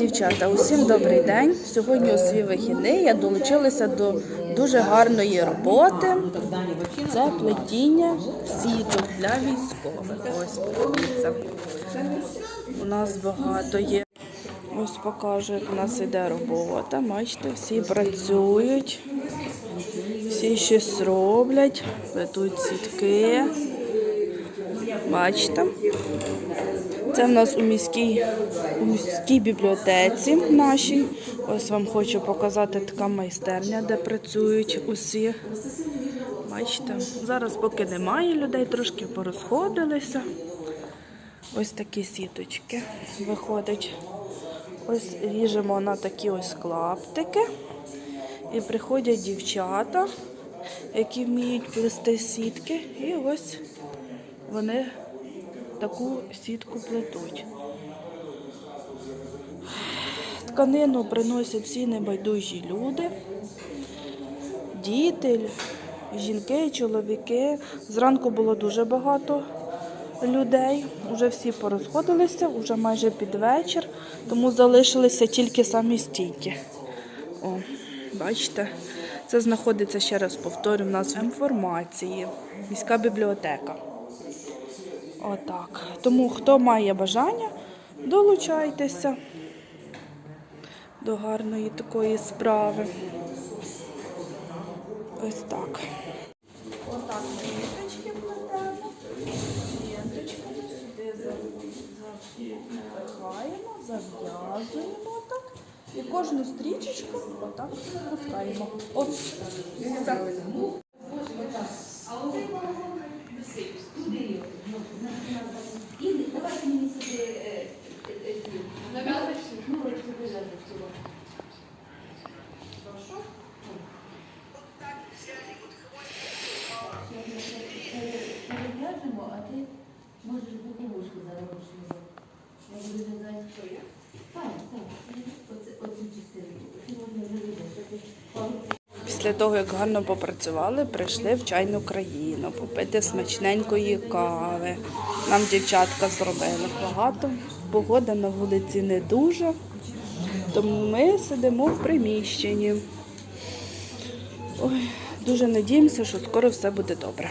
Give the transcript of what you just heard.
Дівчата, усім добрий день. Сьогодні у свій вихідний я долучилася до дуже гарної роботи. Це плетіння сіток для військових. Ось подивіться. У нас багато є. Ось покажу, як у нас йде робота. Бачите, всі працюють, всі щось роблять, плетуть сітки. Бачите? Це в нас у міській, у міській бібліотеці нашій. Ось вам хочу показати така майстерня, де працюють усі. Бачите, зараз поки немає людей, трошки порозходилися. Ось такі сіточки виходять. Ось ріжемо на такі ось клаптики. І приходять дівчата, які вміють плести сітки. І ось вони таку сітку плетуть. Тканину приносять всі небайдужі люди, діти, жінки, чоловіки. Зранку було дуже багато людей, вже всі порозходилися, вже майже під вечір, тому залишилися тільки самі стійки. О, бачите, це знаходиться, ще раз повторю, в нас в інформації, міська бібліотека. Отак. Тому хто має бажання, долучайтеся до гарної такої справи. Ось так. Отак ми ниточки плетемо. Ленточками сюди запихаємо, зав'язуємо так. І кожну стрічечку отак запускаємо. От. Можеш боковушку заробиш. Я буду в'язати. Так, так. Оцю. Після того, як гарно попрацювали, прийшли в чайну країну попити смачненької кави. Нам дівчатка зробили багато. Погода на вулиці не дуже, тому ми сидимо в приміщенні. Ой, дуже надіємося, що скоро все буде добре.